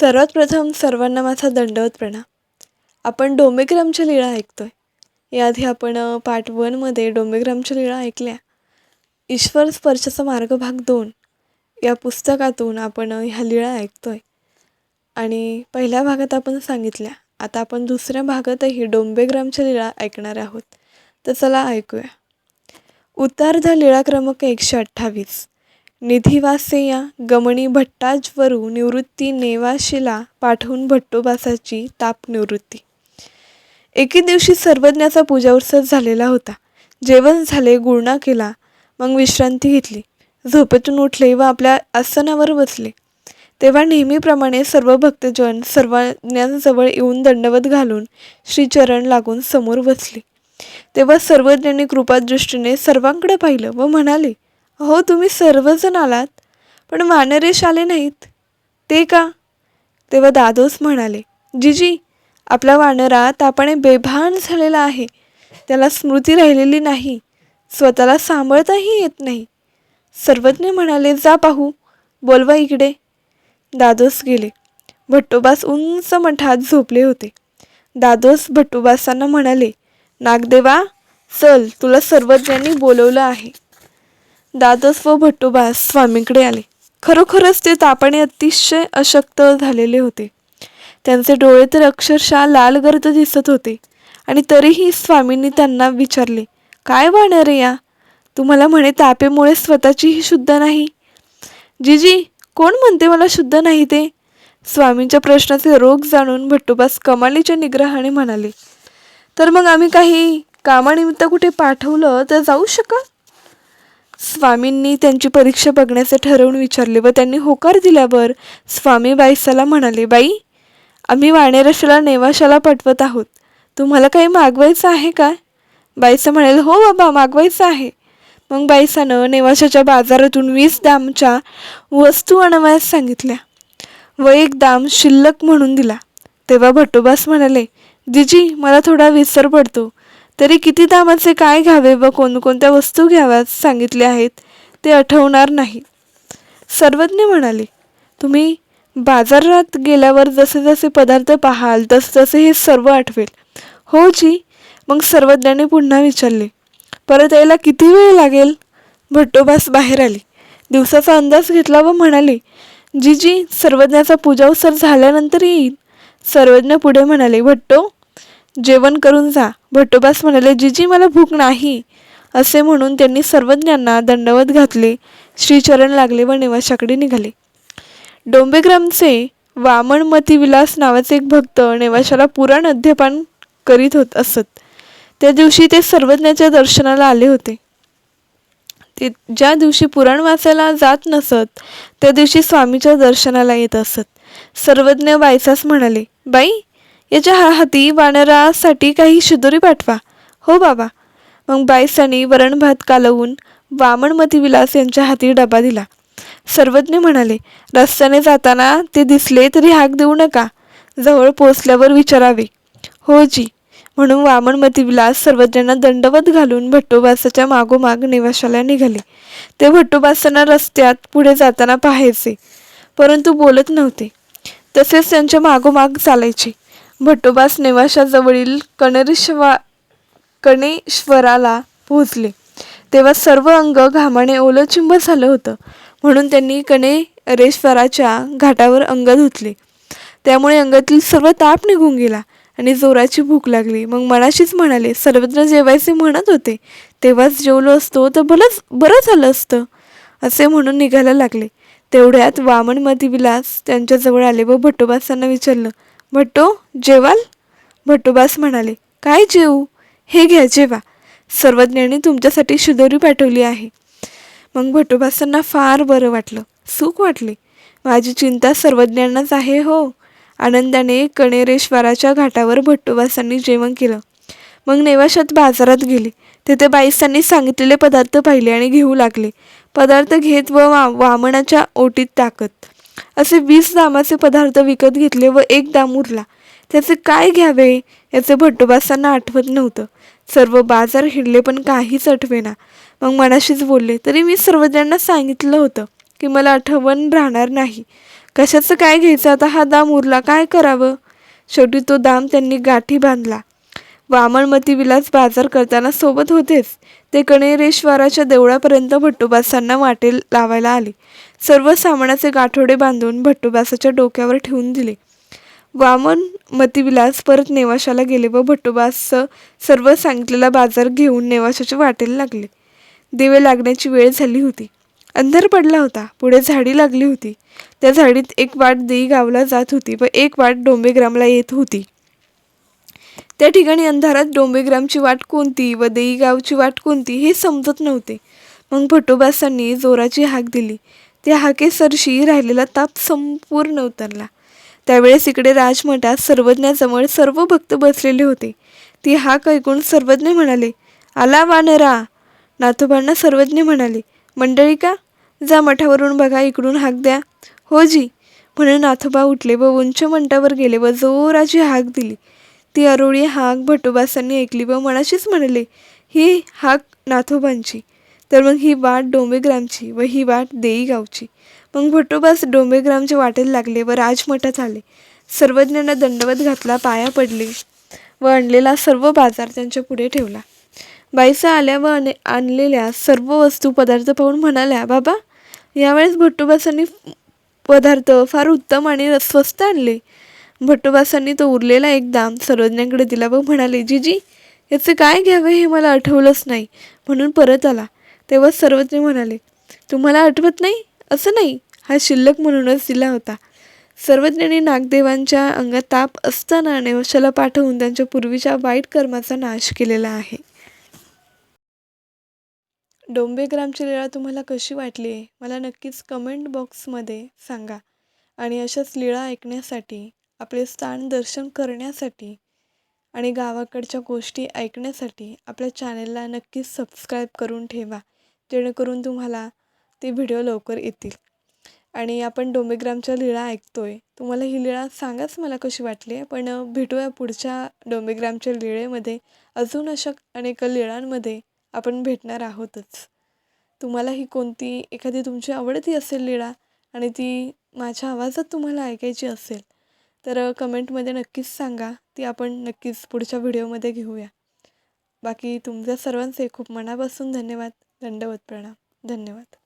सर्वात प्रथम सर्वांना माझा दंडवत प्रणाम. आपण डोंबेग्रामच्या लीळा ऐकतोय. याआधी आपण पार्ट वनमध्ये डोंबेग्रामच्या लीळा ऐकल्या. ईश्वर स्पर्शाचा मार्ग भाग दोन. या पुस्तकातून आपण ह्या लीळा ऐकतोय. आणि पहिल्या भागात आपण सांगितल्या. आता आपण दुसऱ्या भागातही डोंबेग्रामच्या लीळा ऐकणार आहोत. तर चला ऐकूया. उतार्ध लीळा क्रमांक एकशे अठ्ठावीस. निधिवासेया गमणी भट्टाजवरू निवृत्ती नेवाशीला पाठवून भट्टोबासाची ताप निवृत्ती. एके दिवशी सर्वज्ञाचा पूजा उत्सव झालेला होता. जेवण झाले गुळणा केला मग विश्रांती घेतली. झोपेतून उठले व आपल्या आसनावर बसले. तेव्हा नेहमीप्रमाणे सर्व भक्तजन सर्वज्ञांजवळ येऊन दंडवत घालून श्रीचरण लागून समोर बसले. तेव्हा सर्वज्ञांनी कृपादृष्टीने सर्वांकडे पाहिलं व म्हणाले हो तुम्ही सर्वजण आलात पण वानरेश आले नाहीत. ते का? तेव्हा दादोस म्हणाले जीजी आपला वानरा तापाने बेभान झालेला आहे. त्याला स्मृती राहिलेली नाही. स्वतःला सांभाळताही येत नाही. सर्वज्ञ म्हणाले जा पाहू बोलवा इकडे. दादोस गेले. भट्टोबास उंच मठात झोपले होते. दादोस भट्टोबासांना म्हणाले नागदेवा चल तुला सर्वज्ञांनी बोलवलं आहे. दादस व भट्टोबास स्वामींकडे आले. खरोखरच ते तापाने अतिशय अशक्त झालेले होते. त्यांचे डोळे तर अक्षरशः लाल गर्द दिसत होते. आणि तरीही स्वामींनी त्यांना विचारले काय वाहणार रे या? तुम्हाला म्हणे तापेमुळे स्वतःचीही शुद्ध नाही. जीजी कोण म्हणते मला शुद्ध नाही ते? स्वामींच्या प्रश्नाचे रोग जाणून भट्टोबास कमालीच्या निग्रहाने म्हणाले तर मग आम्ही काही कामानिमित्त कुठे पाठवलं तर जाऊ शकाल स्वामींनी त्यांची परीक्षा बघण्याचे ठरवून विचारले व त्यांनी होकार दिल्यावर स्वामी बाईसाला म्हणाले बाई आम्ही वाणेरशाला नेवाशाला पाठवत आहोत. तुम्हाला काही मागवायचं आहे का? बाईसा म्हणाल हो बाबा मागवायचं आहे. मग बाईसानं नेवाशाच्या बाजारातून वीस दामच्या वस्तू आणवायस सांगितल्या व एक दाम शिल्लक म्हणून दिला. तेव्हा भट्टोबास म्हणाले जिजी मला थोडा विसर पडतो. तरी किती दामाचे काय घ्यावे व कोणकोणत्या वस्तू घ्याव्यात सांगितले आहेत ते आठवणार नाही. सर्वज्ञ म्हणाले तुम्ही बाजारात गेल्यावर जसे जसे पदार्थ पाहाल तसे तसे हे सर्व आठवेल. हो जी. मग सर्वज्ञाने पुन्हा विचारले परत यायला किती वेळ लागेल? भट्टोबास बाहेर आली दिवसाचा अंदाज घेतला व म्हणाले जी जी सर्वज्ञाचा पूजा उत्सर झाल्यानंतर येईल सर्वज्ञ पुढे म्हणाले भट्टो जेवण करून जा. भट्टोबास म्हणाले जिजी मला भूक नाही. असे म्हणून त्यांनी सर्वज्ञांना दंडवत घातले. श्रीचरण लागले व निवाशाकडे निघाले. डोंबेग्रामचे वामनमती विलास नावाचे एक भक्त नेवाशाला पुराण अध्यपान करीत होत असत. त्या दिवशी ते सर्वज्ञाच्या दर्शनाला आले होते. ते ज्या दिवशी पुराण वाचायला जात नसत त्या दिवशी स्वामीच्या दर्शनाला येत असत. सर्वज्ञ बायसास म्हणाले बाई याच्या हा हाती वानरासाठी काही शिदोरी पाठवा. हो बाबा. मग बाईसांनी वरण भात कालवून वामनमती विलास यांच्या हाती डबा दिला. सर्वज्ञ म्हणाले रस्त्याने जाताना ते दिसले तरी हाक देऊ नका. जवळ पोचल्यावर विचारावे. हो जी. म्हणून वामनमती विलास सर्वज्ञांना दंडवत घालून भट्टोबासाच्या मागोमाग निवाशाला निघाले. ते भट्टोबासांना रस्त्यात पुढे जाताना पाहायचे परंतु बोलत नव्हते. तसेच त्यांच्या मागोमाग चालायचे. भट्टोबास नेवाशाजवळील कणरेश्वा कणेश्वराला पोहोचले. तेव्हा सर्व अंग घामाने ओलचिंब झालं होतं. म्हणून त्यांनी कणेरेश्वराच्या घाटावर अंग धुतले. त्यामुळे अंगातील सर्व ताप निघून गेला आणि जोराची भूक लागली. मग मनाशीच म्हणाले सर्वत्र जेवायचे म्हणत होते. तेव्हाच जेवलो असतो तर भलंच बरं झालं असतं. असे म्हणून निघायला लागले. तेवढ्यात वामनमती विलास त्यांच्याजवळ आले व भट्टोबासांना विचारलं भट्टो जेवाल? भट्टोबास म्हणाले काय जेवू हे घ्या जेवा. सर्वज्ञांनी तुमच्यासाठी शिदोरी पाठवली आहे. मग भट्टोबासांना फार बरं वाटलं सुख वाटले. माझी चिंता सर्वज्ञांनाच आहे हो. आनंदाने कणेरेश्वराच्या घाटावर भट्टोबासांनी जेवण केलं. मग नेवाशात बाजारात गेले. तेथे बाईसांनी सांगितलेले पदार्थ पाहिले आणि घेऊ लागले. पदार्थ घेत व वा वामनाच्या ओटीत टाकत. असे वीस दामाचे पदार्थ विकत घेतले व एक दाम उरला. त्याचे काय घ्यावे? याचे भट्टोबासांना आठवत नव्हतं. सर्व बाजार हिडले पण काहीच आठवेना. मग मनाशीच बोलले तरी मी सर्वजणांना सांगितलं होतं की मला आठवण राहणार नाही. कशाचं काय घ्यायचं? आता हा दाम उरला काय करावं? शेवटी तो दाम त्यांनी गाठी बांधला. वामनमती विलास बाजार करताना सोबत होतेच. ते कणेरेश्वराच्या देवळापर्यंत भट्टोबासांना वाटे लावायला आले. सर्व सामानाचे गाठोडे बांधून भट्टोबासाच्या डोक्यावर ठेवून दिले. वामन मतीविलास परत नेवाशाला गेले व भट्टोबास सर्व सांगितलेला बाजार घेऊन नेवाशाच्या वाटेला लागले. दिवे लागण्याची वेळ झाली होती. अंधार पडला होता. पुढे झाडी लागली होती. त्या झाडीत एक वाट देई गावला जात होती व एक वाट डोंबेग्रामला येत होती. त्या ठिकाणी अंधारात डोंबेग्रामची वाट कोणती व देईगावची वाट कोणती हे समजत नव्हते. मग भटोबासांनी जोराची हाक दिली. त्या हाकेसरशी राहिलेला ताप संपूर्ण उतरला. त्यावेळेस इकडे राजमठात सर्वज्ञाजवळ सर्व भक्त बसलेले होते. ती हाक ऐकून सर्वज्ञ म्हणाले आला वानरा. नाथोबांना सर्वज्ञ म्हणाले मंडळी का? जा मठावरून बघा इकडून हाक द्या. हो जी. म्हणून नाथोबा उठले व उंच मंटावर गेले व जोराची हाक दिली. ती अरोळी हाक भटोबासांनी ऐकली व मनाशीच म्हणाले ही हाक नाथोबांची. तर मग ही वाट डोंबेग्रामची व ही वाट देईगावची मग भटोबास डोंबेग्रामच्या वाटेला लागले व राजमठात आले. सर्वज्ञांना दंडवत घातला पाया पडले व आणलेला सर्व बाजार त्यांच्या पुढे ठेवला. बाईसा आल्या व आणलेल्या सर्व वस्तू पदार्थ पाहून म्हणाल्या बाबा यावेळेस भट्टोबासांनी पदार्थ फार उत्तम आणि स्वस्त आणले. भट्टोबासांनी तो उरलेला एक दाम सर्वज्ञांकडे दिला व म्हणाले जीजी याचे काय घ्यावे हे मला आठवलंच नाही. म्हणून परत आला. तेव्हा सर्वज्ञ म्हणाले तुम्हाला आठवत नाही? असं नाही? हा शिल्लक म्हणूनच दिला होता. सर्वज्ञांनी नागदेवांच्या अंगात ताप असताना नेवशाला पाठवून त्यांच्या पूर्वीच्या वाईट कर्माचा नाश केलेला आहे. डोंबेग्रामची लीळा तुम्हाला कशी वाटली आहे मला नक्कीच कमेंट बॉक्समध्ये सांगा. आणि अशाच लीळा ऐकण्यासाठी आपले स्थान दर्शन करण्यासाठी आणि गावाकडच्या गोष्टी ऐकण्यासाठी आपल्या चॅनेलला नक्कीच सबस्क्राईब करून ठेवा. जेणेकरून तुम्हाला ते व्हिडिओ लवकर येतील. आणि आपण डोंबेग्रामच्या लीळा ऐकतो आहे तुम्हाला ही लीळा सांगाच मला कशी वाटली आहे? पण भेटूया पुढच्या डोंबेग्रामच्या लीळेमध्ये. अजून अशा अनेक लीळांमध्ये आपण भेटणार आहोतच. तुम्हाला ही कोणती एखादी तुमची आवडती असेल लीळा आणि ती माझ्या आवाजात तुम्हाला ऐकायची असेल तर कमेंटमध्ये नक्कीच सांगा ती आपण नक्कीच पुढच्या व्हिडिओमध्ये घेऊया. बाकी तुमच्या सर्वांचे खूप मनापासून धन्यवाद. दंडवत प्रणाम. धन्यवाद.